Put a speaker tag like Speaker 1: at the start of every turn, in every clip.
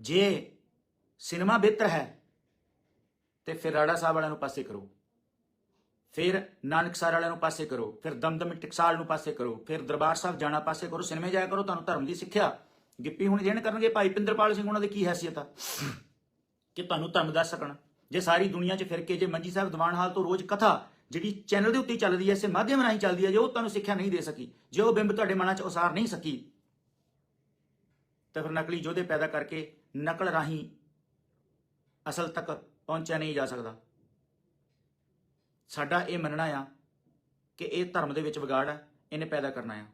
Speaker 1: ਜੇ ਸਿਨੇਮਾ ਬਿਹਤਰ ਹੈ, ਤੇ ਫਿਰ ਰਾੜਾ ਸਾਹਿਬ ਵਾਲਿਆਂ ਨੂੰ ਪਾਸੇ ਕਰੋ। ਫਿਰ ਨਾਨਕਸਰ ਵਾਲਿਆਂ ਨੂੰ ਪਾਸੇ ਕਰੋ, ਫਿਰ ਦਮਦਮ ਟਕਸਾਲ ਨੂੰ ਪਾਸੇ ਕਰੋ, ਫਿਰ ਦਰਬਾਰ ਸਾਹਿਬ ਜਾਣਾ ਪਾਸੇ ਕਰੋ, ਸਿਨੇਮੇ ਜਾਇਆ ਕਰੋ, ਤੁਹਾਨੂੰ ਧਰਮ ਦੀ ਸਿੱਖਿਆ ਗਿੱਪੀ ਹੁਣ ਜਿਹਨੇ ਕਰਨਗੇ, ਭਾਈ ਪਿੰਦਰਪਾਲ ਸਿੰਘ ਉਹਨਾਂ ਦੀ ਕੀ ਹੈਸੀਅਤ ਆ? ਕਿ ਤੁਹਾਨੂੰ ਧਰਮ ਦੱਸ ਸਕਣ। ਜੇ ਸਾਰੀ ਦੁਨੀਆ 'ਚ ਫਿਰ ਕੇ ਜੇ ਮੰਜੀ ਸਾਹਿਬ ਦੀਵਾਨ ਹਾਲ ਤੋਂ ਰੋਜ਼ ਕਥਾ ਜਿਹੜੀ ਚੈਨਲ ਦੇ ਉੱਤੇ ਚੱਲਦੀ ਹੈ, ਇਸੇ ਮਾਧਿਅਮ ਰਾਹੀਂ ਚੱਲਦੀ ਹੈ, ਜੇ ਉਹ ਤੁਹਾਨੂੰ ਸਿੱਖਿਆ ਨਹੀਂ ਦੇ ਸਕੀ, ਜੇ ਉਹ ਬਿੰਬ ਤੁਹਾਡੇ ਮਨਾਂ 'ਚ ਉਸਾਰ ਨਹੀਂ ਸਕੀ, ਤਾਂ ਫਿਰ ਨਕਲੀ ਯੋਧੇ ਪੈਦਾ ਕਰਕੇ ਨਕਲ ਰਾਹੀਂ ਅਸਲ ਤੱਕ ਪਹੁੰਚਿਆ ਨਹੀਂ ਜਾ ਸਕਦਾ। ਸਾਡਾ ਇਹ ਮੰਨਣਾ ਆ ਕਿ ਇਹ ਧਰਮ ਦੇ ਵਿੱਚ ਵਿਗਾੜ ਹੈ ਇਹਨੇ ਪੈਦਾ ਕਰਨਾ ਆ।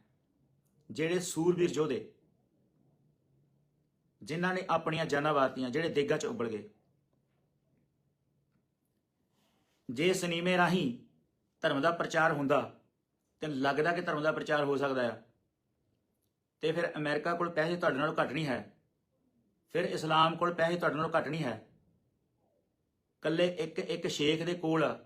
Speaker 1: ਜਿਹੜੇ ਸੂਰਬੀਰ ਯੋਧੇ, ਜਿਨ੍ਹਾਂ ਨੇ ਆਪਣੀਆਂ ਜਾਨਾਂ ਵਾਰਤੀਆਂ, ਜਿਹੜੇ ਦੇਗਾ 'ਚ ਉਬਲ ਗਏ, ਜੇ ਸਨੀਮੇ ਰਾਹੀਂ ਧਰਮ ਦਾ ਪ੍ਰਚਾਰ ਹੁੰਦਾ ਤੇ ਲੱਗਦਾ ਕਿ ਧਰਮ ਦਾ ਪ੍ਰਚਾਰ ਹੋ ਸਕਦਾ ਆ, ਤੇ ਫਿਰ ਅਮਰੀਕਾ ਕੋਲ ਪੈਸੇ ਤੁਹਾਡੇ ਨਾਲੋਂ ਘੱਟ ਨਹੀਂ ਹੈ। ਫਿਰ ਇਸਲਾਮ ਕੋਲ ਪੈਸੇ ਤੁਹਾਡੇ ਨਾਲੋਂ ਘੱਟ ਨਹੀਂ ਹੈ। ਕੱਲੇ ਇੱਕ ਇੱਕ ਸ਼ੇਖ ਦੇ ਕੋਲ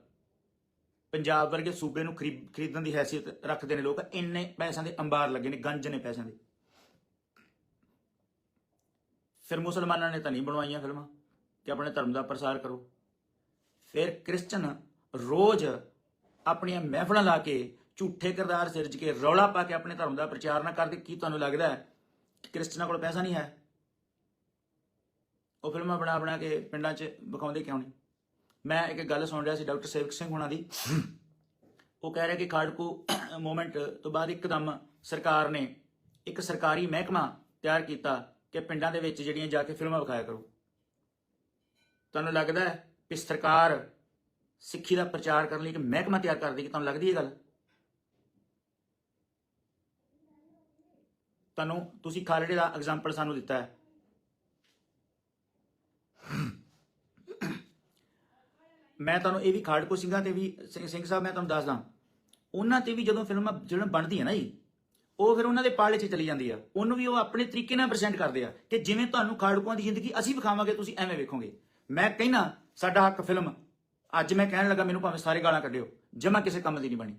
Speaker 1: ਪੰਜਾਬ ਵਰਗੇ ਸੂਬੇ ਨੂੰ ਖਰੀਦ- ਖਰੀਦਣ ਦੀ ਹੈਸੀਅਤ ਰੱਖਦੇ ਨੇ ਲੋਕ। ਇੰਨੇ ਪੈਸਿਆਂ ਦੇ ਅੰਬਾਰ ਲੱਗੇ ਨੇ, ਗੰਜ ਨੇ ਪੈਸਿਆਂ ਦੇ। ਫਿਰ ਮੁਸਲਮਾਨਾਂ ਨੇ ਤਾਂ ਨਹੀਂ ਬਣਵਾਈਆਂ ਫਿਲਮਾਂ ਕਿ ਆਪਣੇ ਧਰਮ ਦਾ ਪ੍ਰਸਾਰ ਕਰੋ। ਫਿਰ ਕ੍ਰਿਸਚਨ ਰੋਜ਼ ਆਪਣੀਆਂ ਮਹਿਫਲਾਂ ਲਾ ਕੇ, ਝੂਠੇ ਕਿਰਦਾਰ ਸਿਰਜ ਕੇ ਰੌਲਾ ਪਾ ਕੇ ਆਪਣੇ ਧਰਮ ਦਾ ਪ੍ਰਚਾਰ ਨਾ ਕਰਦੇ। ਕੀ ਤੁਹਾਨੂੰ ਲੱਗਦਾ ਹੈ ਕਿ ਕ੍ਰਿਸਚਨਾਂ ਕੋਲ ਪੈਸਾ ਨਹੀਂ ਹੈ? ਉਹ ਫਿਲਮਾਂ ਬਣਾ ਬਣਾ ਕੇ ਪਿੰਡਾਂ 'ਚ ਵਿਖਾਉਂਦੇ ਕਿਉਂ ਨਹੀਂ? ਮੈਂ ਇੱਕ ਗੱਲ ਸੁਣ ਰਿਹਾ ਸੀ ਡਾਕਟਰ ਸੇਵਕ ਸਿੰਘ ਹੁਣਾਂ ਦੀ। ਉਹ ਕਹਿ ਰਿਹਾ ਕਿ ਖਾੜਕੂ ਮੂਵਮੈਂਟ ਤੋਂ ਬਾਅਦ ਇੱਕਦਮ ਸਰਕਾਰ ਨੇ ਇੱਕ ਸਰਕਾਰੀ ਮਹਿਕਮਾ ਤਿਆਰ ਕੀਤਾ ਕਿ ਪਿੰਡਾਂ ਦੇ ਵਿੱਚ ਜਿਹੜੀਆਂ ਜਾ ਕੇ ਫਿਲਮਾਂ ਵਿਖਾਇਆ ਕਰੋ। ਤੁਹਾਨੂੰ ਲੱਗਦਾ ਹੈ ਕਿ ਸਰਕਾਰ ਸਿੱਖੀ ਦਾ ਪ੍ਰਚਾਰ ਕਰਨ ਲਈ ਇੱਕ ਮਹਿਕਮਾ ਤਿਆਰ ਕਰਦੀ ਕਿ ਤੁਹਾਨੂੰ ਲੱਗਦੀ ਹੈ ਗੱਲ? ਤੁਹਾਨੂੰ ਤੁਸੀਂ ਖਾਲੜੇ ਦਾ ਐਗਜ਼ਾਮਪਲ ਸਾਨੂੰ ਦਿੱਤਾ ਹੈ। ਮੈਂ ਤੁਹਾਨੂੰ ਇਹ ਵੀ ਖਾੜਕੂ ਸਿੰਘਾਂ ਤੇ ਵੀ ਸਿੰਘ ਸਿੰਘ ਸਾਹਿਬ, ਮੈਂ ਤੁਹਾਨੂੰ ਦੱਸਦਾ। ਉਹਨਾਂ ਤੇ ਵੀ ਜਦੋਂ ਫਿਲਮਾਂ ਜਿਹੜਾ ਬਣਦੀਆਂ ਨਾ ਜੀ, ਉਹ ਫਿਰ ਉਹਨਾਂ ਦੇ ਪਾਲੇ 'ਚ ਚਲੀ ਜਾਂਦੀ ਆ। ਉਹਨੂੰ ਵੀ ਉਹ ਆਪਣੇ ਤਰੀਕੇ ਨਾਲ ਪ੍ਰੈਜ਼ੈਂਟ ਕਰਦੇ ਆ ਕਿ ਜਿਵੇਂ ਤੁਹਾਨੂੰ ਖਾੜਕੂਆਂ ਦੀ ਜ਼ਿੰਦਗੀ ਅਸੀਂ ਵਿਖਾਵਾਂਗੇ, ਤੁਸੀਂ ਐਵੇਂ ਵੇਖੋਗੇ। ਮੈਂ ਕਹਿਣਾ ਸਾਡਾ ਹੱਕ ਫਿਲਮ, ਅੱਜ ਮੈਂ ਕਹਿਣ ਲੱਗਾ, ਮੈਨੂੰ ਭਾਵੇਂ ਸਾਰੇ ਗਾਲਾਂ ਕੱਢਿਓ, ਜਮਾ ਕਿਸੇ ਕੰਮ ਦੀ ਨਹੀਂ ਬਣੀ।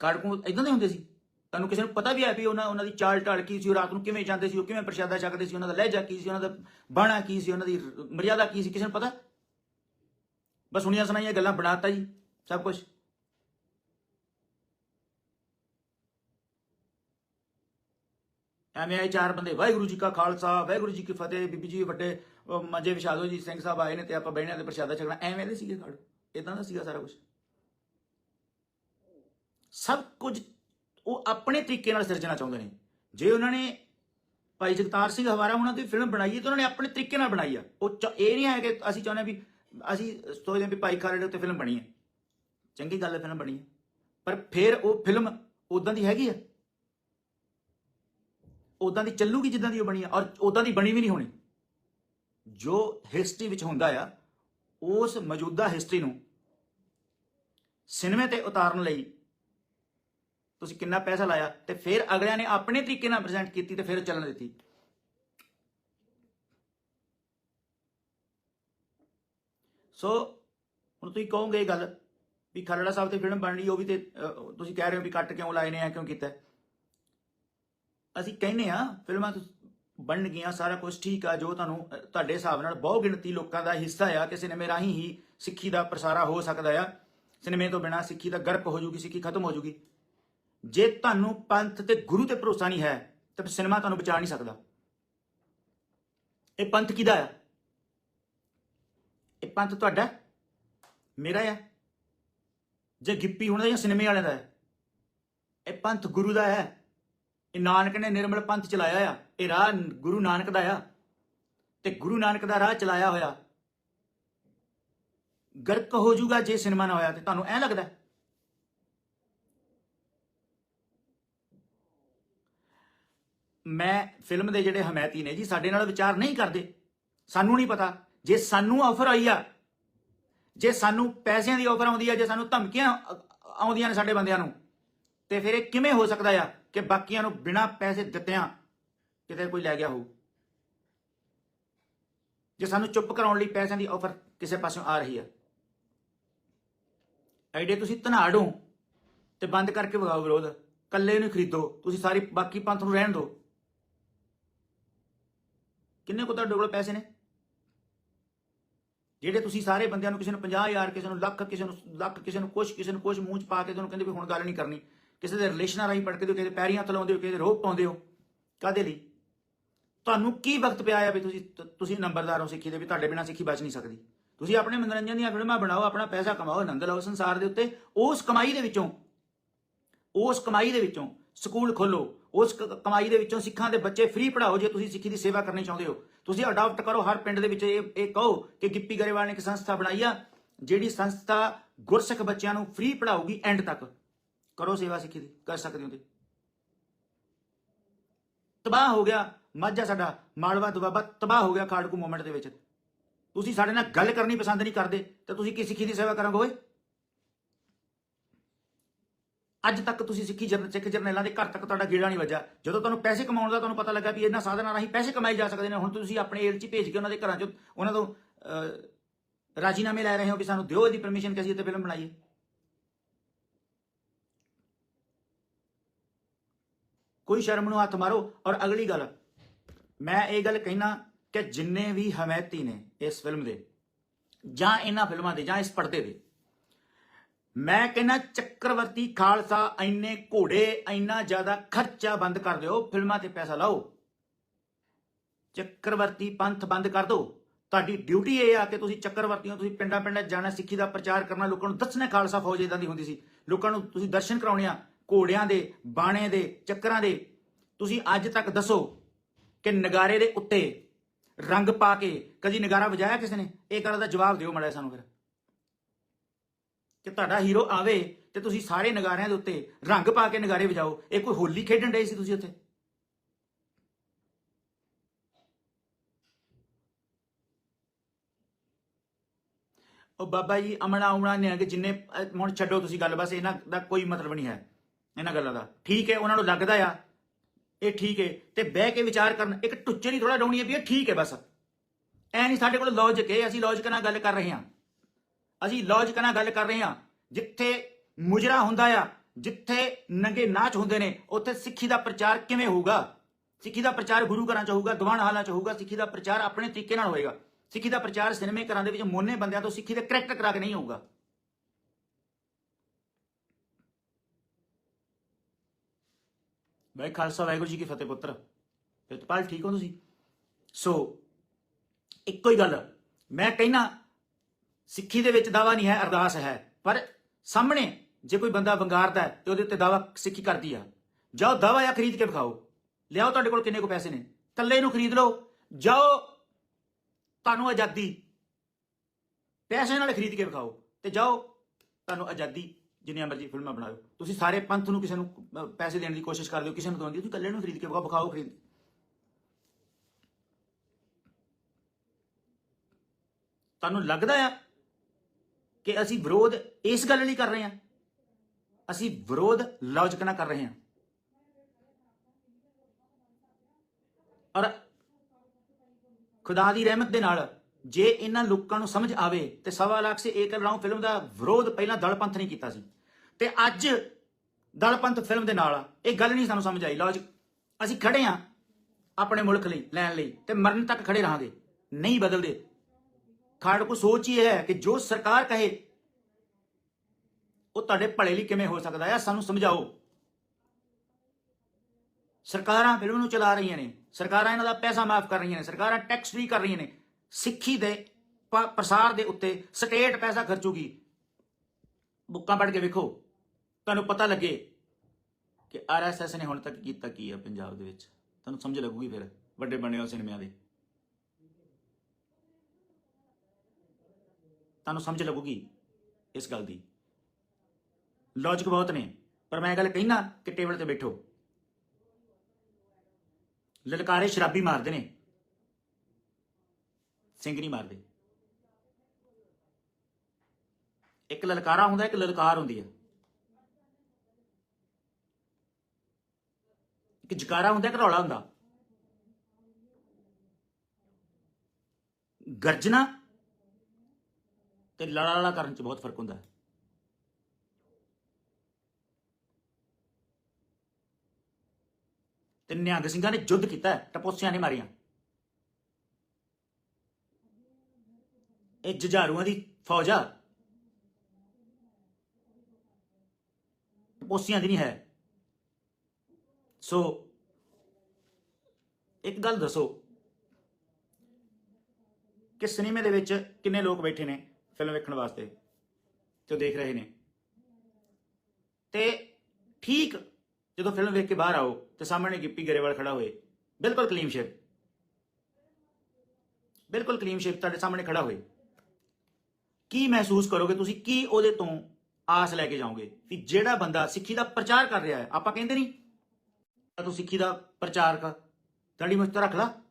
Speaker 1: ਖਾੜਕੂ ਇਦਾਂ ਦੇ ਹੁੰਦੇ ਸੀ। ਤੁਹਾਨੂੰ ਕਿਸੇ ਨੂੰ ਪਤਾ ਵੀ ਹੈ ਵੀ ਉਹਨਾਂ ਉਹਨਾਂ ਦੀ ਚਾਲ ਢਾਲ ਕੀ ਸੀ, ਉਹ ਰਾਤ ਨੂੰ ਕਿਵੇਂ ਜਾਂਦੇ ਸੀ, ਉਹ ਕਿਵੇਂ ਪ੍ਰਸ਼ਾਦਾ ਛਕਦੇ ਸੀ, ਉਹਨਾਂ ਦਾ ਲਹਿਜਾ ਕੀ ਸੀ, ਉਹਨਾਂ ਦਾ ਬਾਣਾ ਕੀ ਸੀ, ਉਹਨਾਂ ਦੀ ਮਰਿਆਦਾ ਕੀ ਸੀ, ਕਿਸੇ ਨੂੰ ਪਤਾ? ਬਸ ਸੁਣੀਆਂ ਸੁਣਾਈਆਂ ਗੱਲਾਂ ਬਣਾਤਾ ਜੀ ਸਭ ਕੁਝ ਐਵੇਂ ਆਏ ਚਾਰ ਬੰਦੇ ਵਾਹਿਗੁਰੂ ਜੀ ਕਾ ਖਾਲਸਾ ਵਾਹਿਗੁਰੂ ਜੀ ਕੀ ਫਤਿਹ ਬੀਬੀ ਜੀ ਵੱਡੇ ਅਹ, ਵਿਸ਼ਾਦੋ ਜੀ ਸਿੰਘ ਸਾਹਿਬ ਆਏ ਨੇ ਤੇ ਆਪਾਂ ਬਹਿਣਾ ਤੇ ਪ੍ਰਸ਼ਾਦਾ ਛਕਣਾ। ਐਵੇਂ ਦੇ ਸੀਗੇ ਖੜ ਇਦਾਂ ਦਾ ਸੀਗਾ ਸਾਰਾ ਕੁਝ ਸਭ ਕੁਝ ਉਹ ਆਪਣੇ ਤਰੀਕੇ ਨਾਲ ਸਿਰਜਣਾ ਚਾਹੁੰਦੇ ਨੇ। ਜੇ ਉਹਨਾਂ ਨੇ ਭਾਈ ਜਗਤਾਰ ਸਿੰਘ ਹਵਾਰਾ ਉਹਨਾਂ ਦੀ ਫਿਲਮ ਬਣਾਈ ਹੈ ਤਾਂ ਉਹਨਾਂ ਨੇ ਆਪਣੇ ਤਰੀਕੇ ਨਾਲ ਬਣਾਈ ਆ। ਉਹ ਚ- ਇਹ ਨਹੀਂ ਹੈ ਕਿ ਅਸੀਂ ਚਾਹੁੰਦੇ ਵੀ ਅਸੀਂ ਸੋਚਦੇ ਹਾਂ ਵੀ ਭਾਈ ਖਾਲੜੇ ਉੱਤੇ ਫਿਲਮ ਬਣੀ ਹੈ। ਚੰਗੀ ਗੱਲ ਹੈ ਫਿਲਮ ਬਣੀ ਹੈ। ਪਰ ਫਿਰ ਉਹ ਫਿਲਮ ਉਦਾਂ ਦੀ ਹੈਗੀ ਆ? ਉਦਾਂ ਦੀ ਚੱਲੂਗੀ ਜਿੱਦਾਂ ਦੀ ਉਹ ਬਣੀ ਆ? ਔਰ ਉਦਾਂ ਦੀ ਬਣੀ ਵੀ ਨਹੀਂ ਹੋਣੀ। ਜੋ ਹਿਸਟਰੀ ਵਿੱਚ ਹੁੰਦਾ ਆ, ਉਸ ਮੌਜੂਦਾ ਹਿਸਟਰੀ ਨੂੰ ਸਿਨੇਮੇ ਤੇ ਉਤਾਰਨ ਲਈ ਤੁਸੀਂ ਕਿੰਨਾ ਪੈਸਾ ਲਾਇਆ ਤੇ ਫਿਰ ਅਗਲਿਆਂ ਨੇ ਆਪਣੇ ਤਰੀਕੇ ਨਾਲ ਪ੍ਰੈਜ਼ੈਂਟ ਕੀਤੀ ਤੇ ਫਿਰ ਚੱਲਣ ਦਿੱਤੀ। ਸੋ ਹੁਣ ਤੁਸੀਂ ਕਹੋਗੇ ਇਹ ਗੱਲ ਵੀ ਖਰੜਾ ਸਾਹਿਬ ਤੇ ਫਿਲਮ ਬਣ ਰਹੀ ਉਹ ਵੀ ਤੇ ਤੁਸੀਂ ਕਹਿ ਰਹੇ ਹੋ ਵੀ ਕੱਟ ਕਿਉਂ ਲਾਏ ਨੇ ਆ ਕਿਉਂ ਕੀਤਾ ਅਸੀਂ ਕਹਿੰਨੇ ਆ ਫਿਲਮਾਂ ਤਾਂ ਬਣ ਗਈਆਂ, ਸਾਰਾ ਕੁਝ ਠੀਕ ਆ, ਜੋ ਤੁਹਾਨੂੰ ਤੁਹਾਡੇ ਹਿਸਾਬ ਨਾਲ ਬਹੁ ਗਿਣਤੀ ਲੋਕਾਂ ਦਾ ਹਿੱਸਾ ਆ ਕਿ ਸਿਨੇਮੇ ਰਾਹੀਂ ਹੀ ਸਿੱਖੀ ਦਾ ਪ੍ਰਸਾਰਾ ਹੋ ਸਕਦਾ ਆ। ਸਿਨੇਮੇ ਤੋਂ ਬਿਨਾ ਸਿੱਖੀ ਦਾ ਗਰਪ ਹੋ ਜੂਗੀ, ਸਿੱਖੀ ਖਤਮ ਹੋ ਜੂਗੀ। ਜੇ ਤੁਹਾਨੂੰ ਪੰਥ ਤੇ ਗੁਰੂ ਤੇ ਭਰੋਸਾ ਨਹੀਂ ਹੈ, ਤਾਂ ਸਿਨੇਮਾ ਤੁਹਾਨੂੰ ਬਚਾ ਨਹੀਂ ਸਕਦਾ। ਇਹ ਪੰਥ ਕਿਹਦਾ ਆ? ਇਹ ਪੰਥ ਤੁਹਾਡਾ ਮੇਰਾ ਆ ਜੇ ਗਿੱਪੀ ਹੁਣ ਦਾ ਜਾਂ ਸਿਨੇਮੇ ਵਾਲਿਆਂ ਦਾ ਹੈ? ਇਹ ਪੰਥ ਗੁਰੂ ਦਾ ਹੈ। ਇਹ ਨਾਨਕ ਨੇ ਨਿਰਮਲ ਪੰਥ ਚਲਾਇਆ ਆ। ਇਹ ਰਾਹ ਗੁਰੂ ਨਾਨਕ ਦਾ ਆ। ਤੇ ਗੁਰੂ ਨਾਨਕ ਦਾ ਰਾਹ ਚਲਾਇਆ ਹੋਇਆ। ਗਰਕ ਹੋ ਜਾਊਗਾ ਜੇ ਸਿਨੇਮਾ ਨਾ ਹੋਇਆ ਤੇ ਤੁਹਾਨੂੰ ਐ ਲੱਗਦਾ ਮੈਂ ਫਿਲਮ ਦੇ ਜਿਹੜੇ ਹਮਾਇਤੀ ਨੇ ਜੀ, ਸਾਡੇ ਨਾਲ ਵਿਚਾਰ ਨਹੀਂ ਕਰਦੇ। ਸਾਨੂੰ ਨਹੀਂ ਪਤਾ। ਜੇ ਸਾਨੂੰ ਆਫਰ ਆਈ ਆ, ਜੇ ਸਾਨੂੰ ਪੈਸਿਆਂ ਦੀ ਆਫਰ ਆਉਂਦੀ ਆ, ਜੇ ਸਾਨੂੰ ਧਮਕੀਆਂ ਆਉਂਦੀਆਂ ਨੇ ਸਾਡੇ ਬੰਦਿਆਂ ਨੂੰ, ਤੇ ਫਿਰ ਇਹ ਕਿਵੇਂ ਹੋ ਸਕਦਾ ਆ ਕਿ ਬਾਕੀਆਂ ਨੂੰ ਬਿਨਾਂ ਪੈਸੇ ਦਿੱਤਿਆਂ ਕਿਤੇ ਕੋਈ ਲੈ ਗਿਆ ਹੋਊ? ਜੇ ਸਾਨੂੰ ਚੁੱਪ ਕਰਾਉਣ ਲਈ ਪੈਸਿਆਂ ਦੀ ਆਫਰ ਕਿਸੇ ਪਾਸਿਓਂ ਆ ਰਹੀ ਆ ਆਈਡੀਆ ਤੁਸੀਂ ਧਨਾੜੋ ਤੇ ਬੰਦ ਕਰਕੇ ਵਿਗਾਓ ਵਿਰੋਧ ਕੱਲੇ ਨੂੰ ਖਰੀਦੋ, ਤੁਸੀਂ ਸਾਰੀ ਬਾਕੀ ਪੰਥ ਨੂੰ ਰਹਿਣ ਦਿਓ। ਕਿੰਨੇ ਕੋ ਤੁਹਾਡੇ ਕੋਲ ਪੈਸੇ ਨੇ? ਜਿਹੜੇ ਤੁਸੀਂ ਸਾਰੇ ਬੰਦਿਆਂ ਨੂੰ ਕਿਸੇ ਨੂੰ 50000 ਕਿਸੇ ਨੂੰ ਲੱਖ, ਕਿਸੇ ਨੂੰ ਲੱਖ, ਕਿਸੇ ਨੂੰ ਕੁਛ, ਕਿਸੇ ਨੂੰ ਕੁਛ ਮੂੰਹ ਚ ਪਾ ਕੇ ਤੁਹਾਨੂੰ ਕਹਿੰਦੇ ਵੀ ਹੁਣ ਗੱਲ ਨਹੀਂ ਕਰਨੀ। ਕਿਸੇ ਦੇ ਰਿਲੇਸ਼ਨਾਂ ਰਾਹੀਂ ਪੜ ਦਿਓ ਕਿਸੇ ਦੇ ਪੈਰੀਆਂ ਹੱਥ ਹੋ, ਕਿਸੇ ਦੇ ਰੋਹ ਪਾਉਂਦੇ ਹੋ। ਕਾਦੇ ਲਈ? ਤੁਹਾਨੂੰ ਕੀ ਵਕਤ ਪਿਆ ਆ ਵੀ ਤੁਸੀਂ ਤੁਸੀਂ ਨੰਬਰਦਾਰ ਹੋ ਸਿੱਖੀ ਦੇ ਵੀ ਤੁਹਾਡੇ ਬਿਨਾਂ ਸਿੱਖੀ ਬਚ ਨਹੀਂ ਸਕਦੀ। ਤੁਸੀਂ ਆਪਣੇ ਮਨੋਰੰਜਨ ਦੀਆਂ ਫਿਲਮਾਂ ਬਣਾਓ, ਆਪਣਾ ਪੈਸਾ ਕਮਾਓ, ਆਨੰਦ ਲਓ, ਸੰਸਾਰ ਦੇ ਉੱਤੇ ਉਸ ਕਮਾਈ ਦੇ ਵਿੱਚੋਂ, ਉਸ ਕਮਾਈ ਦੇ ਵਿੱਚੋਂ ਸਕੂਲ ਖੋਲੋ। ਉਸ ਕ- ਕਮਾਈ ਦੇ ਵਿੱਚੋਂ ਸਿੱਖਾਂ ਦੇ ਬੱਚੇ ਫ੍ਰੀ ਪੜਾਓ ਜੇ ਤੁਸੀਂ ਸਿੱਖੀ ਦੀ ਸੇਵਾ ਕਰਨੀ ਚਾਹੁੰਦੇ ਹੋ। ਤੁਸੀਂ ਅਡਾਪਟ ਕਰੋ, ਹਰ ਪਿੰਡ ਦੇ ਵਿੱਚ ਇਹ ਇਹ ਕਹੋ ਕਿ ਗਿੱਪੀ ਗਰੇਵਾਲ ਨੇ ਇੱਕ ਸੰਸਥਾ ਬਣਾਈ ਆ, ਜਿਹੜੀ ਸੰਸਥਾ ਗੁਰਸਿੱਖ ਬੱਚਿਆਂ ਨੂੰ ਫ੍ਰੀ ਪੜਾਊਗੀ ਐਂਡ ਤੱਕ। ਕਰੋ ਸੇਵਾ ਸਿੱਖੀ ਦੀ, ਕਰ ਸਕਦੇ ਹੋ ਤੇ ਤਬਾਹ ਹੋ ਗਿਆ ਮਾਝਾ ਸਾਡਾ, ਮਾਲਵਾ ਦੁਆਬਾ ਤਬਾਹ ਹੋ ਗਿਆ ਖਾੜਕੂ ਮੂਵਮੈਂਟ ਦੇ ਵਿੱਚ। ਤੁਸੀਂ ਸਾਡੇ ਨਾਲ ਗੱਲ ਕਰਨੀ ਪਸੰਦ ਨਹੀਂ ਕਰਦੇ, ਤਾਂ ਤੁਸੀਂ ਕੀ ਸਿੱਖੀ ਦੀ ਸੇਵਾ ਕਰੋਗੇ ਓਏ? ਅੱਜ ਤੱਕ ਤੁਸੀਂ ਸਿੱਖੀ ਜਰਨ ਸਿੱਖ ਜਰਨੈਲਾਂ ਦੇ ਘਰ ਤੱਕ ਤੁਹਾਡਾ ਗੇੜਾ ਨਹੀਂ ਵੱਜਾ ਜਦੋਂ ਤੁਹਾਨੂੰ ਪੈਸੇ ਕਮਾਉਣ ਦਾ ਤੁਹਾਨੂੰ ਪਤਾ ਲੱਗਾ ਵੀ ਇਹਨਾਂ ਸਾਧਨਾਂ ਰਾਹੀਂ ਪੈਸੇ ਕਮਾਏ ਜਾ ਸਕਦੇ ਨੇ, ਹੁਣ ਤੁਸੀਂ ਆਪਣੇ ਏਲ 'ਚ ਭੇਜ ਕੇ ਉਹਨਾਂ ਦੇ ਘਰਾਂ 'ਚ ਉਹਨਾਂ ਤੋਂ ਰਾਜੀਨਾਮੇ ਲੈ ਰਹੇ ਹੋ ਕਿ ਸਾਨੂੰ ਦਿਓ ਇਹਦੀ ਪਰਮਿਸ਼ਨ ਕਿ ਅਸੀਂ ਇੱਥੇ ਫਿਲਮ ਬਣਾਈਏ। ਕੋਈ ਸ਼ਰਮ ਨੂੰ ਹੱਥ ਮਾਰੋ ਔਰ ਅਗਲੀ ਗੱਲ, ਮੈਂ ਇਹ ਗੱਲ ਕਹਿਣਾ ਕਿ ਜਿੰਨੇ ਵੀ ਹਮਾਇਤੀ ਨੇ ਇਸ ਫਿਲਮ ਦੇ, ਜਾਂ ਇਹਨਾਂ ਫਿਲਮਾਂ ਦੇ, ਜਾਂ ਇਸ ਪਰਦੇ ਦੇ ਮੈਂ ਕਹਿੰਦਾ ਚੱਕਰਵਰਤੀ ਖਾਲਸਾ ਇੰਨੇ ਘੋੜੇ, ਇੰਨਾ ਜ਼ਿਆਦਾ ਖਰਚਾ ਬੰਦ ਕਰ ਦਿਓ, ਫਿਲਮਾਂ ਤੇ ਪੈਸਾ ਲਾਓ। ਚੱਕਰਵਰਤੀ ਪੰਥ ਬੰਦ ਕਰ ਦਿਓ। ਤੁਹਾਡੀ ਡਿਊਟੀ ਇਹ ਆ ਕਿ ਤੁਸੀਂ ਚੱਕਰਵਰਤੀਆਂ, ਤੁਸੀਂ ਪਿੰਡਾਂ ਪਿੰਡਾਂ ਜਾਣਾ, ਸਿੱਖੀ ਦਾ ਪ੍ਰਚਾਰ ਕਰਨਾ, ਲੋਕਾਂ ਨੂੰ ਦੱਸਣਾ ਖਾਲਸਾ ਫੌਜ ਇਦਾਂ ਦੀ ਹੁੰਦੀ ਸੀ। ਲੋਕਾਂ ਨੂੰ ਤੁਸੀਂ ਦਰਸ਼ਨ ਕਰਾਉਣੇ ਆ, ਘੋੜਿਆਂ ਦੇ ਬਾਣੇ ਦੇ, ਚੱਕਰਾਂ ਦੇ। ਤੁਸੀਂ ਅੱਜ ਤੱਕ ਦੱਸੋ ਕਿ ਨਗਾਰੇ ਦੇ ਉੱਤੇ ਰੰਗ ਪਾ ਕੇ ਕਦੀ ਨਗਾਰਾ ਵਜਾਇਆ ਕਿਸੇ ਨੇ? ਇਹ ਗੱਲ ਦਾ ਜਵਾਬ ਦਿਓ ਮੜਾ ਸਾਨੂੰ ਫਿਰ। ਕਿ ਤੁਹਾਡਾ ਹੀਰੋ ਆਵੇ ਤੇ ਤੁਸੀਂ ਸਾਰੇ ਨਗਾਰਿਆਂ ਦੇ ਉੱਤੇ ਰੰਗ ਪਾ ਕੇ ਨਗਾਰੇ ਵਜਾਓ। ਇਹ ਕੋਈ ਹੋਲੀ ਖੇਡਣ ਡਏ ਸੀ ਤੁਸੀਂ ਉੱਥੇ? ਉਹ ਬਾਬਾ ਜੀ, ਅਮਣਾ ਉਮਣਾ ਨੇ ਜਿੰਨੇ ਹੁਣ ਛੱਡੋ ਤੁਸੀਂ ਗੱਲ, ਬਸ ਇਹਨਾਂ ਦਾ ਕੋਈ ਮਤਲਬ ਨਹੀਂ ਹੈ। ਇਹਨਾਂ ਗੱਲਾਂ ਦਾ। ਠੀਕ ਹੈ, ਉਹਨਾਂ ਨੂੰ ਲੱਗਦਾ ਆ। ਇਹ ਠੀਕ ਹੈ। ਤੇ ਬਹਿ ਕੇ ਵਿਚਾਰ ਕਰਨ, ਇੱਕ ਟੁੱਚੇ ਨਹੀਂ ਥੋੜਾ ਡਾਉਣੀ ਹੈ ਵੀ ਇਹ ਠੀਕ ਹੈ ਬਸ। ਐ ਨਹੀਂ ਸਾਡੇ ਕੋਲ ਲੌਜਿਕ ਹੈ ਅਸੀਂ ਲੌਜਿਕ ਨਾਲ ਗੱਲ ਕਰ ਰਹੇ ਹਾਂ। ਅਸੀਂ ਲੌਜਿਕ ਨਾਲ ਗੱਲ ਕਰ ਰਹੇ ਹਾਂ। ਜਿੱਥੇ ਮੁਜਰਾ ਹੁੰਦਾ ਆ, ਜਿੱਥੇ ਨੰਗੇ ਨਾਚ ਹੁੰਦੇ ਨੇ, ਉੱਥੇ ਸਿੱਖੀ ਦਾ ਪ੍ਰਚਾਰ ਕਿਵੇਂ ਹੋਊਗਾ? ਸਿੱਖੀ ਦਾ ਪ੍ਰਚਾਰ ਗੁਰੂ ਘਰਾਂ ਚ ਹੋਊਗਾ, ਦੀਵਾਨ ਹਾਲਾਂ ਚ ਹੋਊਗਾ, ਸਿੱਖੀ ਦਾ ਪ੍ਰਚਾਰ ਆਪਣੇ ਤਰੀਕੇ ਨਾਲ ਹੋਏਗਾ। ਸਿੱਖੀ ਦਾ ਪ੍ਰਚਾਰ ਸਿਨੇਮੇ ਘਰਾਂ ਦੇ ਵਿੱਚ ਮੋਨੇ ਬੰਦਿਆਂ ਤੋਂ ਸਿੱਖੀ ਦੇ ਕਰੈਕਟਰ ਕਰਾ ਕੇ ਨਹੀਂ ਹੋਊਗਾ। ਭਾਈ ਖਾਲਸਾ, ਵਾਹਿਗੁਰੂ ਜੀ ਕੀ ਫਤਿਹ ਪੁੱਤਰ। ਪ੍ਰਿਤਪਾਲ ਠੀਕ ਹੋ ਤੁਸੀਂ? ਸੋ, ਇੱਕੋ ਹੀ ਗੱਲ। ਮੈਂ ਕਹਿਣਾ ਸਿੱਖੀ ਦੇ ਵਿੱਚ ਦਾਵਾ ਨਹੀਂ ਹੈ, ਅਰਦਾਸ ਹੈ। ਪਰ ਸਾਹਮਣੇ ਜੇ ਕੋਈ ਬੰਦਾ ਵੰਗਾਰਦਾ ਹੈ ਤੇ ਉਹਦੇ ਉੱਤੇ ਦਾਵਾ ਸਿੱਖੀ ਕਰਦੀ ਆ, ਜਾਓ ਦਾਵਾ ਆ ਖਰੀਦ ਕੇ ਵਿਖਾਓ। ਲਿਆਓ ਤੁਹਾਡੇ ਕੋਲ ਕਿੰਨੇ ਕੋ ਪੈਸੇ ਨੇ? ਕੱਲੇ ਨੂੰ ਖਰੀਦ ਲਓ। ਜਾਓ, ਤੁਹਾਨੂੰ ਆਜ਼ਾਦੀ। ਪੈਸੇ ਨਾਲ ਖਰੀਦ ਕੇ ਵਿਖਾਓ ਤੇ ਜਾਓ, ਤੁਹਾਨੂੰ ਆਜ਼ਾਦੀ, ਜਿੰਨੀਆਂ ਮਰਜ਼ੀ ਫਿਲਮਾਂ ਬਣਾਓ। ਤੁਸੀਂ ਸਾਰੇ ਪੰਥ ਨੂੰ ਕਿਸੇ ਨੂੰ ਪੈਸੇ ਦੇਣ ਦੀ ਕੋਸ਼ਿਸ਼ ਕਰਦੇ ਹੋ, ਕਿਸੇ ਨੂੰ ਦਵਾਉਂਦੇ ਤੁਸੀਂ ਕੱਲੇ ਨੂੰ ਖਰੀਦ ਕੇ ਵਿਖਾਓ ਵਿਖਾਓ ਖਰੀਦ। ਤੁਹਾਨੂੰ ਲੱਗਦਾ ਆ ਕਿ ਅਸੀਂ ਵਿਰੋਧ ਇਸ ਗੱਲ ਲਈ ਕਰ ਰਹੇ ਹਾਂ। ਅਸੀਂ ਵਿਰੋਧ ਲੌਜਿਕ ਨਾਲ ਕਰ ਰਹੇ ਹਾਂ। ਔਰ ਖੁਦਾ ਦੀ ਰਹਿਮਤ ਦੇ ਨਾਲ ਜੇ ਇਹਨਾਂ ਲੋਕਾਂ ਨੂੰ ਸਮਝ ਆਵੇ ਤੇ ਸਵਾ ਲੱਖ ਸੇ ਏਕਰ ਰਾਉ ਫਿਲਮ ਦਾ ਵਿਰੋਧ ਪਹਿਲਾਂ ਦਲਪੰਥ ਨੇ ਕੀਤਾ ਸੀ। ਤੇ ਅੱਜ ਦਲਪੰਥ ਫਿਲਮ ਦੇ ਨਾਲ ਆ ਇਹ ਗੱਲ ਨਹੀਂ ਸਾਨੂੰ ਸਮਝ ਆਈ। ਲੌਜਿਕ ਅਸੀਂ ਖੜੇ ਆ ਆਪਣੇ ਮੁਲਕ ਲਈ, ਲੈਣ ਲਈ ਤੇ ਮਰਨ ਤੱਕ ਖੜੇ ਰਹਾਂਗੇ। ਨਹੀਂ ਬਦਲਦੇ। ਖਾੜ ਕੋ ਸੋਚ ਹੀ ਇਹ ਹੈ ਕਿ ਜੋ ਸਰਕਾਰ ਕਹੇ, ਉਹ ਤੁਹਾਡੇ ਭਲੇ ਲਈ ਕਿਵੇਂ ਹੋ ਸਕਦਾ ਹੈ? ਸਾਨੂੰ ਸਮਝਾਓ। ਸਰਕਾਰਾਂ ਫਿਲਮ ਨੂੰ ਚਲਾ ਰਹੀਆਂ ਨੇ, ਸਰਕਾਰਾਂ ਇਹਨਾਂ ਦਾ ਪੈਸਾ ਮਾਫ ਕਰ ਰਹੀਆਂ ਨੇ, ਸਰਕਾਰਾਂ ਟੈਕਸ ਫ੍ਰੀ ਕਰ ਰਹੀਆਂ ਨੇ। ਸਿੱਖੀ ਦੇ ਪ੍ਰਸਾਰ ਦੇ ਉੱਤੇ ਸਟੇਟ ਪੈਸਾ ਖਰਚੂਗੀ। ਬੁੱਕਾਂ ਪੜ੍ਹ ਕੇ ਵੇਖੋ, ਤੁਹਾਨੂੰ ਪਤਾ ਲੱਗੇ ਕਿ ਆਰਐਸਐਸ ਨੇ ਹੁਣ ਤੱਕ ਕੀਤਾ ਕੀ ਹੈ ਪੰਜਾਬ ਦੇ ਵਿੱਚ? ਤੁਹਾਨੂੰ ਸਮਝ ਲੱਗੂਗੀ ਫਿਰ, ਵੱਡੇ ਬਣੇ ਹੋ ਸਿਨੇਮਿਆਂ ਦੇ। ਤੁਹਾਨੂੰ ਸਮਝ ਲੱਗੂਗੀ ਇਸ ਗੱਲ ਦੀ। ਲੌਜਿਕ ਬਹੁਤ ਨੇ, ਪਰ ਮੈਂ ਇਹ ਗੱਲ ਕਹਿਣਾ ਕਿ ਟੇਬਲ ਤੇ ਬੈਠੋ। ਲਲਕਾਰੇ ਸ਼ਰਾਬੀ ਮਾਰਦੇ ਨੇ। ਸਿੰਘ ਨਹੀਂ ਮਾਰਦੇ। ਇੱਕ ਲਲਕਾਰਾ ਹੁੰਦਾ, ਇੱਕ ਲਲਕਾਰ ਹੁੰਦੀ ਹੈ ਇੱਕ ਜਕਾਰਾ ਹੁੰਦਾ, ਇੱਕ ਰੌਲਾ ਹੁੰਦਾ। ਗਰਜਨਾ ਤੇ ਲੜਾ ਲੜਾ ਕਰਨ ਚ ਬਹੁਤ ਫ਼ਰਕ ਹੁੰਦਾ ਹੈ। ਤੇ ਨਿਹੰਗ ਸਿੰਘਾਂ ਨੇ ਯੁੱਧ ਕੀਤਾ ਹੈ, ਟਪੋਸੀਆਂ ਨਹੀਂ ਮਾਰੀਆਂ। ਇਹ ਜੁਝਾਰੂਆਂ ਦੀ ਫੌਜ ਆ। ਪੋਸੀਆਂ ਦੀ ਨਹੀਂ ਹੈ। ਸੋ ਇੱਕ ਗੱਲ ਦੱਸੋ ਕਿ ਸਿਨੇਮੇ ਦੇ ਵਿੱਚ ਕਿੰਨੇ ਲੋਕ ਬੈਠੇ ਨੇ? ਫਿਲਮ ਵੇਖਣ ਵਾਸਤੇ ਤੇ ਦੇਖ ਰਹੇ ਨੇ। ਤੇ ਠੀਕ ਜਦੋਂ ਫਿਲਮ ਵੇਖ ਕੇ ਬਾਹਰ ਆਓ, ਤੇ ਸਾਹਮਣੇ ਗਿੱਪੀ ਗਰੇਵਾਲ ਖੜਾ ਹੋਏ, ਬਿਲਕੁਲ ਕਲੀਨ ਸ਼ੇਪ। ਬਿਲਕੁਲ ਕਲੀਨ ਸ਼ੇਪ ਤੁਹਾਡੇ ਸਾਹਮਣੇ ਖੜਾ ਹੋਏ। ਕੀ ਮਹਿਸੂਸ ਕਰੋਗੇ ਤੁਸੀਂ? ਕੀ ਉਹਦੇ ਤੋਂ ਆਸ ਲੈ ਕੇ ਜਾਓਗੇ ਕਿ ਜਿਹੜਾ ਬੰਦਾ ਸਿੱਖੀ ਦਾ ਪ੍ਰਚਾਰ ਕਰ ਰਿਹਾ ਹੈ, ਆਪਾਂ ਕਹਿੰਦੇ ਨਹੀਂ, ਤੂੰ ਸਿੱਖੀ ਦਾ ਪ੍ਰਚਾਰ ਕਰ। ਤੜੀ ਮੁਸਤ ਰੱਖ ਲਾ।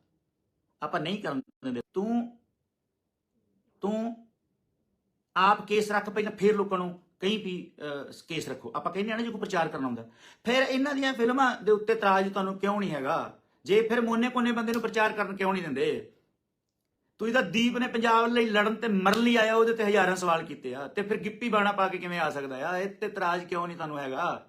Speaker 1: ਆਪਾਂ ਨਹੀਂ ਕਰਨ ਦਿੰਦੇ। ਤੂੰ ਤੂੰ ਆਪ ਕੇਸ ਰੱਖ ਪਹਿਲਾਂ ਫਿਰ ਲੋਕਾਂ ਨੂੰ ਕਈ ਵੀ ਕੇਸ ਰੱਖੋ। ਆਪਾਂ ਕਹਿੰਦੇ ਆ ਨਾ ਜੇ ਕੋਈ ਪ੍ਰਚਾਰ ਕਰਨਾ ਹੁੰਦਾ ਫਿਰ ਇਹਨਾਂ ਦੀਆਂ ਫਿਲਮਾਂ ਦੇ ਉੱਤੇ ਤਰਾਜ ਤੁਹਾਨੂੰ ਕਿਉਂ ਨਹੀਂ ਹੈਗਾ? ਜੇ ਫਿਰ ਮੋਨੇ ਕੋਨੇ ਬੰਦੇ ਨੂੰ ਪ੍ਰਚਾਰ ਕਰਨ ਕਿਉਂ ਨਹੀਂ ਦਿੰਦੇ? ਤੁਸੀਂ ਤਾਂ ਦੀਪ ਨੇ ਪੰਜਾਬ ਲਈ ਲੜਨ ਤੇ ਮਰਨ ਲਈ ਆਇਆ, ਉਹਦੇ ਤੇ ਹਜ਼ਾਰਾਂ ਸਵਾਲ ਕੀਤੇ ਆ, ਤੇ ਫਿਰ ਗਿੱਪੀ ਬਾਣਾ ਪਾ ਕੇ ਕਿਵੇਂ ਆ ਸਕਦਾ ਆ? ਇਹ ਤੇ ਤਰਾਜ ਕਿਉਂ ਨਹੀਂ ਤੁਹਾਨੂੰ ਹੈਗਾ?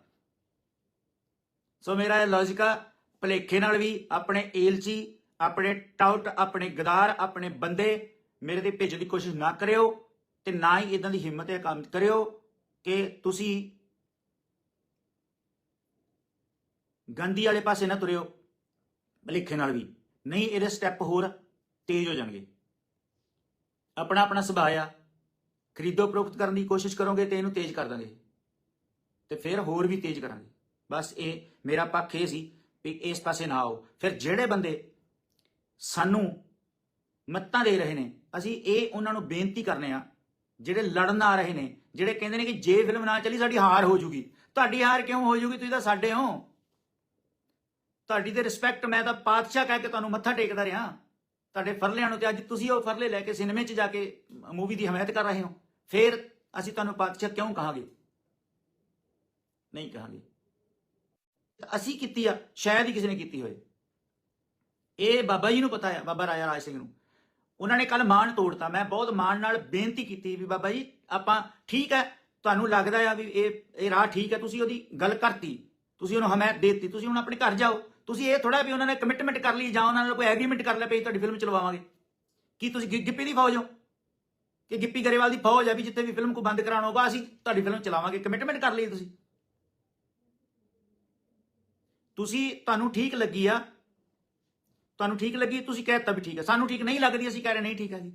Speaker 1: ਸੋ ਮੇਰਾ ਇਹ ਲੌਜੀਕ ਆ, ਭਲੇਖੇ ਨਾਲ ਵੀ ਆਪਣੇ ਏਲਚੀ, ਆਪਣੇ ਟਾਊਟ, ਆਪਣੇ ਗਦਾਰ, ਆਪਣੇ ਬੰਦੇ ਮੇਰੇ ਤੇ ਭੇਜਣ ਦੀ ਕੋਸ਼ਿਸ਼ ਨਾ ਕਰਿਓ। ਤੇ ਨਾ ਹੀ ਇਦਾਂ ਦੀ ਹਿੰਮਤ ਹੈ ਕੰਮ ਕਰਿਓ ਕਿ ਤੁਸੀਂ ਗੰਦੀ ਵਾਲੇ ਪਾਸੇ ਨਾ ਤੁਰਿਓ, ਭਲੇਖੇ ਨਾਲ ਵੀ। ਨਹੀਂ, ਇਹਦੇ ਸਟੈਪ ਹੋਰ ਤੇਜ਼ ਹੋ ਜਾਣਗੇ। ਆਪਣਾ ਆਪਣਾ ਸੁਭਾਅ ਆ। ਖਰੀਦੋ ਪ੍ਰੋਕਤ ਕਰਨ ਦੀ ਕੋਸ਼ਿਸ਼ ਕਰੋਗੇ ਤੇ ਇਹਨੂੰ ਤੇਜ਼ ਕਰ ਦਾਂਗੇ। ਤੇ ਫਿਰ ਹੋਰ ਵੀ ਤੇਜ਼ ਕਰਾਂਗੇ। ਬਸ ਇਹ ਮੇਰਾ ਪੱਖ ਇਹ ਸੀ ਵੀ ਇਸ ਪਾਸੇ ਨਾ ਆਓ। ਫਿਰ ਜਿਹੜੇ ਬੰਦੇ ਸਾਨੂੰ ਮੱਤਾਂ ਦੇ ਰਹੇ ਨੇ, ਅਸੀਂ ਇਹ ਉਹਨਾਂ ਨੂੰ ਬੇਨਤੀ ਕਰਨੇ ਆ ਜਿਹੜੇ ਲੜਨ ਆ ਰਹੇ ਨੇ, ਜਿਹੜੇ ਕਹਿੰਦੇ ਨੇ ਕਿ ਜੇ ਫਿਲਮ ਨਾ ਚੱਲੀ, ਸਾਡੀ ਹਾਰ ਹੋ ਜੂਗੀ। ਤੁਹਾਡੀ ਹਾਰ ਕਿਉਂ ਹੋ ਜੂਗੀ? ਤੁਸੀਂ ਤਾਂ ਸਾਡੇ ਹੋ। ਤੁਹਾਡੀ ਤੇ ਰਿਸਪੈਕਟ ਮੈਂ ਤਾਂ ਪਾਤਸ਼ਾਹ ਕਹਿ ਕੇ ਤੁਹਾਨੂੰ ਮੱਥਾ ਟੇਕਦਾ ਰਿਹਾ। ਤੁਹਾਡੇ ਫਰਲਿਆਂ ਨੂੰ ਤੇ ਅੱਜ ਤੁਸੀਂ ਉਹ ਫਰਲੇ ਲੈ ਕੇ ਸਿਨੇਮੇ 'ਚ ਜਾ ਕੇ ਮੂਵੀ ਦੀ ਹਮਾਇਤ ਕਰ ਰਹੇ ਹੋ। ਫਿਰ ਅਸੀਂ ਤੁਹਾਨੂੰ ਪਾਤਸ਼ਾਹ ਕਿਉਂ ਕਹਾਂਗੇ? ਨਹੀਂ ਕਹਾਂਗੇ। ਅਸੀਂ ਕੀਤੀ ਆ, ਸ਼ਾਇਦ ਹੀ ਕਿਸੇ ਨੇ ਕੀਤੀ ਹੋਏ। ਇਹ ਬਾਬਾ ਜੀ ਨੂੰ ਪਤਾ ਹੈ ਬਾਬਾ ਰਾਜਾ ਰਾਜ ਸਿੰਘ ਨੂੰ। ਉਹਨਾਂ ਨੇ ਕੱਲ ਮਾਣ ਤੋੜਤਾ। ਮੈਂ ਬਹੁਤ ਮਾਣ ਨਾਲ ਬੇਨਤੀ ਕੀਤੀ ਵੀ ਬਾਬਾ ਜੀ, ਆਪਾਂ ਠੀਕ ਹੈ, ਤੁਹਾਨੂੰ ਲੱਗਦਾ ਆ ਵੀ ਇਹ ਇਹ ਰਾਹ ਠੀਕ ਹੈ, ਤੁਸੀਂ ਉਹਦੀ ਗੱਲ ਕਰਤੀ, ਤੁਸੀਂ ਉਹਨੂੰ ਹਮਾਇਤ ਦੇਤੀ, ਤੁਸੀਂ ਹੁਣ ਆਪਣੇ ਘਰ ਜਾਓ। ਤੁਸੀਂ ਇਹ ਥੋੜਾ ਵੀ ਉਹਨਾਂ ਨੇ ਕਮਿਟਮੈਂਟ ਕਰ ਲਈ ਜਾਂ ਉਹਨਾਂ ਨਾਲ ਕੋਈ ਐਗਰੀਮੈਂਟ ਕਰ ਲਿਆ ਪਈ ਤੁਹਾਡੀ ਫਿਲਮ ਚਲਵਾਵਾਂਗੇ। ਕੀ ਤੁਸੀਂ ਗਿ- ਗਿੱਪੀ ਦੀ ਫੌਜ ਹੋ? ਕਿ ਗਿੱਪੀ ਗਰੇਵਾਲ ਦੀ ਫੌਜ ਆ ਵੀ ਜਿੱਥੇ ਵੀ ਫਿਲਮ ਕੋ ਬੰਦ ਕਰਾਉਣਾ ਹੋਗਾ ਅਸੀਂ ਤੁਹਾਡੀ ਫਿਲਮ ਚਲਾਵਾਂਗੇ। ਕਮਿਟਮੈਂਟ ਕਰ ਲਈ ਤੁਸੀਂ। ਤੁਸੀਂ, ਤੁਹਾਨੂੰ ਠੀਕ ਲੱਗੀ ਆ ਤੁਹਾਨੂੰ ਠੀਕ ਲੱਗੀ? ਤੁਸੀਂ ਕਹਿ ਦਿੱਤਾ ਵੀ ਠੀਕ ਹੈ ਸਾਨੂੰ ਠੀਕ ਨਹੀਂ ਲੱਗਦੀ, ਅਸੀਂ ਕਹਿ ਰਹੇ ਨਹੀਂ ਠੀਕ ਹੈ ਜੀ।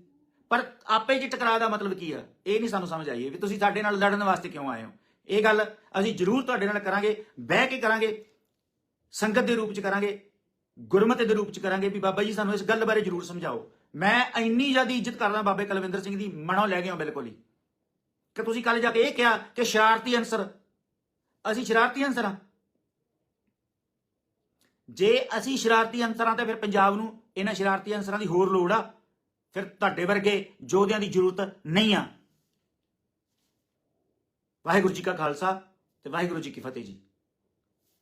Speaker 1: ਪਰ ਆਪੇ ਜੀ ਟਕਰਾਅ ਦਾ ਮਤਲਬ ਕੀ ਆ? ਇਹ ਨਹੀਂ ਸਾਨੂੰ ਸਮਝ ਆਈ ਵੀ ਤੁਸੀਂ ਸਾਡੇ ਨਾਲ ਲੜਨ ਵਾਸਤੇ ਕਿਉਂ ਆਏ ਹੋ? ਇਹ ਗੱਲ ਅਸੀਂ ਜ਼ਰੂਰ ਤੁਹਾਡੇ ਨਾਲ ਕਰਾਂਗੇ, ਬਹਿ ਕੇ ਕਰਾਂਗੇ, ਸੰਗਤ ਦੇ ਰੂਪ ਚ ਕਰਾਂਗੇ, ਗੁਰਮਤਿ ਦੇ ਰੂਪ ਚ ਕਰਾਂਗੇ ਵੀ ਬਾਬਾ ਜੀ ਸਾਨੂੰ ਇਸ ਗੱਲ ਬਾਰੇ ਜ਼ਰੂਰ ਸਮਝਾਓ। ਮੈਂ ਇੰਨੀ ਜ਼ਿਆਦਾ ਇੱਜ਼ਤ ਕਰਦਾ ਬਾਬੇ ਕਲਵਿੰਦਰ ਸਿੰਘ ਦੀ, ਮਨੋਂ ਲੈ ਗਿਆ ਬਿਲਕੁਲ ਹੀ। ਕਿ ਤੁਸੀਂ ਕੱਲ ਜਾ ਕੇ ਇਹ ਕਿਹਾ ਕਿ ਸ਼ਰਾਰਤੀ ਅਨਸਰ, ਅਸੀਂ ਸ਼ਰਾਰਤੀ ਅਨਸਰ ਹਾਂ। ਜੇ ਅਸੀਂ ਸ਼ਰਾਰਤੀ ਅੰਸਰਾਂ ਤੇ ਫਿਰ ਪੰਜਾਬ ਨੂੰ ਇਹਨਾਂ ਸ਼ਰਾਰਤੀ ਅੰਸਰਾਂ ਦੀ ਹੋਰ ਲੋੜ ਆ, ਫਿਰ ਤੁਹਾਡੇ ਵਰਗੇ ਯੋਧਿਆਂ ਦੀ ਜ਼ਰੂਰਤ ਨਹੀਂ ਆ। ਵਾਹਿਗੁਰੂ ਜੀ ਕਾ ਖਾਲਸਾ ਤੇ ਵਾਹਿਗੁਰੂ ਜੀ ਕੀ ਫਤਿਹ ਜੀ।